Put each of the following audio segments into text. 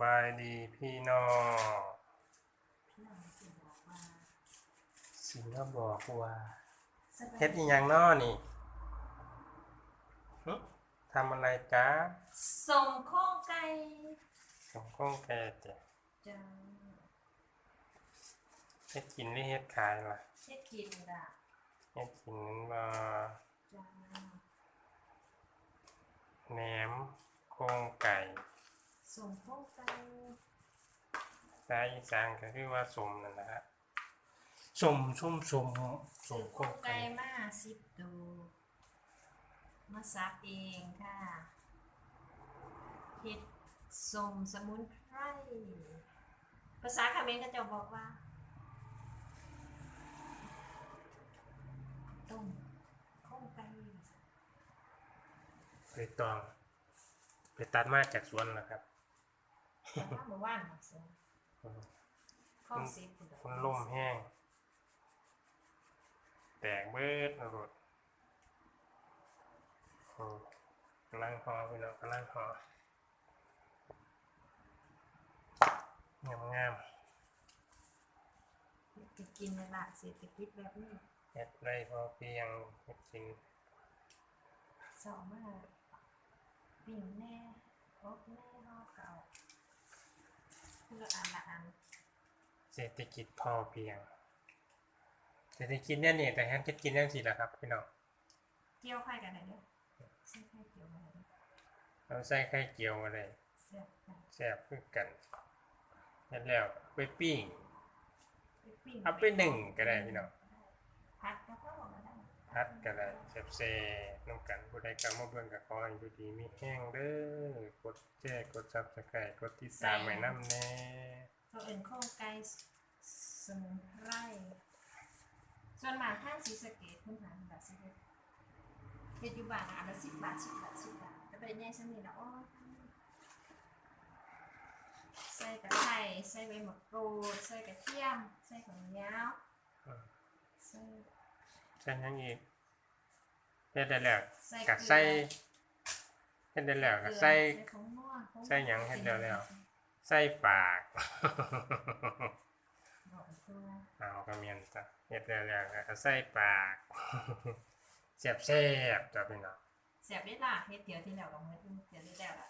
บายดีพี่น้องพี่น้องสิบอกว่าสิงก็บอกว่าสบายเฮ็ดอีหยังน้อนี่หึทำอะไรจ๊ะส่งโค้งไก่ส่งข้องแกจ้ะจ้าเฮ็ดกินหรือเฮ็ดขายล่ะเช็ดกินด่ะเฮ็ดกินนั้นว่าจ้าแหนมโครงไก่ ส่งโค้งไก่ภาษาอีสานก็คือว่าสมนั่นแหละฮะสมชุ่มสมสส่มงโครโค้งงไก่ไก่มาสิบดูมาซักเองค่ะเฮ็ดส่งสมุนไพรภาษาเขมรก็จะบอกว่า ต้มโค้งไก่ไปตอง ไปตัดมาจากสวนแล้วครับ แต่ว่าเมื่อวานน่ะส่งอืมข้องสิบดอกมันล่มแห้ง แตกเบิดนะรถอืมกำลังหอพี่น้องกำลังหองามงามจะกินในละเศรษฐกิจแบบนี้ๆเฮ็ดไรพอเพียงเฮ็ดกินสองมาปิ่งแน่พบแน่ห่อเก่า เพื่ออ่านละอันเศรษฐกิจพอเพียง เศรษฐกิจเนี่ยนี่แต่แฮนคิดกินยังสิล่ะครับพี่น้องเกี่ยวไข่กันไหนเด้อใช่ไข่เกี่ยวกันไหนเด้อเราใส่ไข่เจียวมาเลยเสียบกันแซ่บคือกันเฮ็ดแล้วไปปิ้งไปปิ้งเอาไปหนึ่งก็ได้พี่น้องพัดก็ก็บอกมาได้ พัดก็ได้แซ่บๆน้ำกันผู้ใดกำมาเบิ่งก็ขอให้อยู่ดีมีแห้งเด้อกดแชร์กด Subscribe กดติดตามไว้นำแน่ตัวเอ็นข้องไก่สมุนไพรส่วนมากท่านสีสะเกตพื้นฐานแบบสิเฮ็ดเฮ็ดอยู่บ้านอันละสิบบาทสิบบาทสิบบาทแต่เป็นใหญ่สนิทนะอ๋อใส่ตะไคร้ใส่ใบมะกรูดใส่กระเทียมใส่ของยาวอืม ใส่ใช่ยังอีกเฮ็ดได้แล้วใส่ก็ใส่เฮ็ดได้แล้วก็ใส่ใส่ของนัวของใส่หยังเฮ็ดแล้วแล้ว ใส่ปากบอกตัวเอาก็เมียนจ้ะเฮ็ดได้แล้วก็ใส่ปากแซ่บๆจ้ะพี่น้องเสียบได้ล่ะเฮ็ดเดียวที่แล้วกับมือที่เดียวที่แล้วล่ะ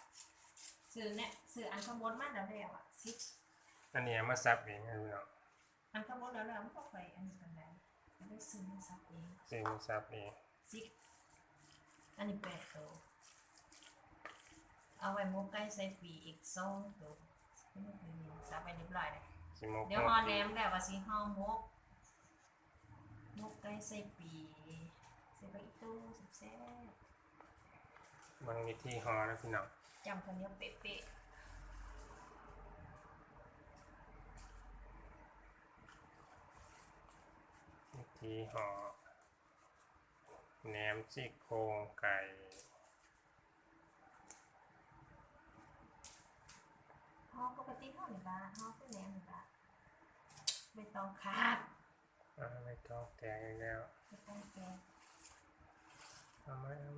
ซื้อเนี่ยซื้ออันขโมยมาแล้วแล้วอะซิอันนี้เอามาซับเองนะพี่น้องอันขโมยแล้วแล้วมันก็ไปอันนี้กันได้ก็ ได้ซื้อมาซับเองซื้อมาซับเองซิอันนี้แปดตัวเอาไว้หมกไก่ใส่ปีอีกสองตัวนี่คือซับไปเรียบร้อยเลยสิหมกเดี๋ยวฮอแหนมแล้วว่าสิห่อหมกหมกไก่ใส่ปีใส่ใบอีตู้แซ่บบางวิธีห่อนะพี่น้องๆจำคนเดียวเป๊ะวิ ธีห่อแหนมซี่โครงไก่ๆห่อปกติห่อหนึ่งบาทห่อคือแหนมหนึ่งบาทไม่ต้องขาดอ่าไม่ต้องแตกอีกแล้วไม่ต้องแกงเอามาเอา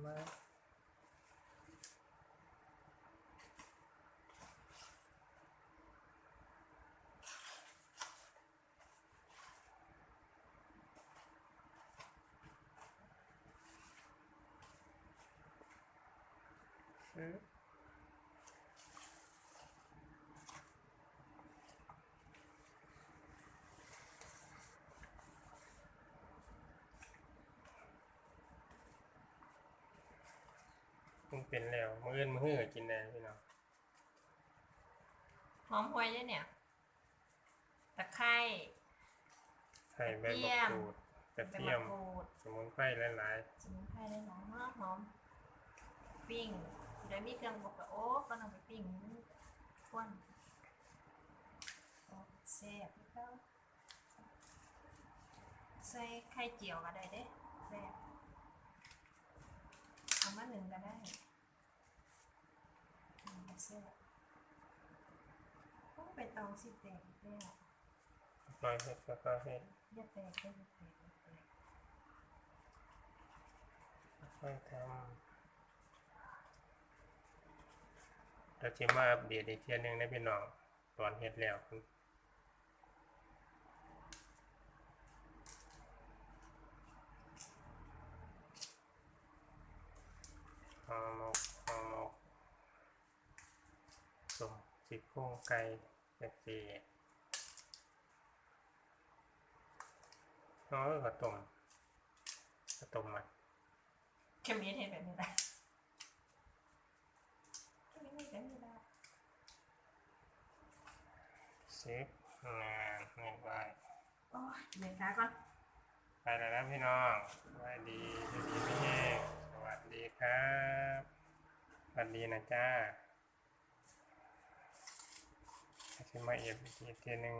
มาอืมมันเป็นแล้วมืออื่นมือหื้อกินได้พี่น้องหอมหวยด้วยเนี่ย ตะไคร้ ใส่ใบกระเทีมะยม กรูดกระใบเทีมะยมกรูดสมุนไพรหลายสมุนไพรได้หลายมากหอม ปิ้ง เดี๋ยวมีเครื่องบอกว่าโอ้ก็นำไปปิ้งควนโอ้แซ่บพี่เขาใส่ไข่เจียวก็ได้เด้แซ่บเอามาหนึ่งก็ได้อืมแซ่บต้องไปตองสิแตกแล้วๆค่อยๆเฮ็ดค่อยๆเฮ็ดอย่าแตกเด้ออย่าแตกอย่าแตกค่อยๆท เราจะมาอัปเดตอีกเทียหนึงนะพี่น้องตอนเฮ็ดแล้วหอหมกหอหมกสมสิบโครงไก่เป็ดสีน้อยกระต้มกระต้มมันเข็มนี้เห็นแบบนี้ได้เข็มนี้แบบนี้ได้ ซิปงานไม่ไหวโอ้ยเดี๋ยวขาก่อนไปแล้วนะพี่น้องสวัสดีสวัสดีพี่เอกสวัสดีครับสวัสดีนะจ้าจะมาเอียบอีกทีหนึง